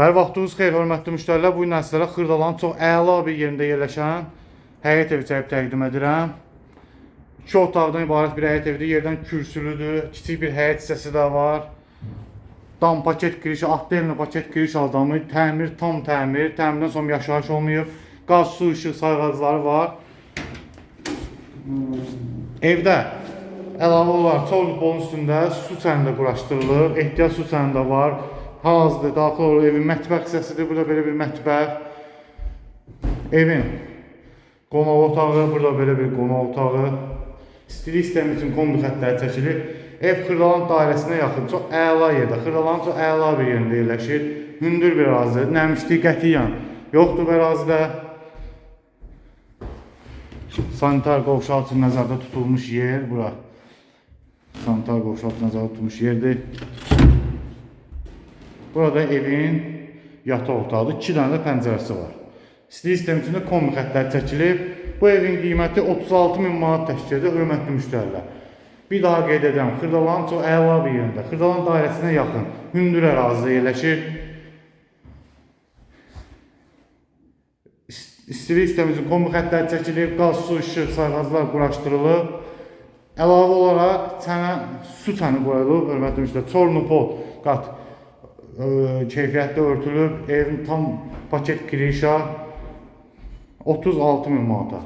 Hər vaxtınız xeyir, hörmətli müştərilər. Bu gün sizlərə Xırdalanın çox əla bir yerində yerləşən həyət evi çəkib təqdim edirəm. İki otaqdan ibarət bir həyət evidir. Yerdən kürsülüdür. Kiçik bir həyət hissəsi də var. Dam paket giriş, atdelni paket giriş adamı, təmir, tam təmir, təmirdən sonra yaşayış olmayıb. Qaz, su, işıq sayğacları var. Evdə əlavə olaraq sol bolun üstündə su çəndi quraşdırılıb, ehtiyac su çəndi də var. Hazırdır, daxil olur evin mətbəx hissəsidir. Burada belə bir mətbəx. Evin qonaq otağı, burada belə bir qonaq otağı. İstilik sistemi üçün kombi xəttləri çəkilir. Ev Xırdalan dairəsinə yaxın, çox əla yerdə. Xırdalanın çox əla bir yerində yerləşir. Hündür bir ərazidir. Nəmişlik qətiyyən yoxdur bu ərazidə. Sanitar qovşaq üçün nəzərdə tutulmuş yer bura. Sanitar qovşaq üçün nəzərdə tutulmuş yerdir. Burada evin yataq otağıdır. 2 dənə də pəncərəsi var. İstilik sistemi üçün də kombi xəttləri çəkilib. Bu evin qiyməti 36 min manat təşkil edir, hörmətli müştərilər. Bir daha qeyd edirəm, Xırdalanın çox əla bir yerində, Xırdalan dairəsinə yaxın, hündür ərazidə yerləşir. İst- İstilik sistemi üçün kombi xəttləri çəkilib, qaz, su, işıq, sayğaclar quraşdırılıb. Əlavə olaraq çənə, su çəni qoyulub, hörmətli müştərilər. Çornupol qat ə, keyfiyyətli örtülüb, evin tam paket girişə 36 min manata.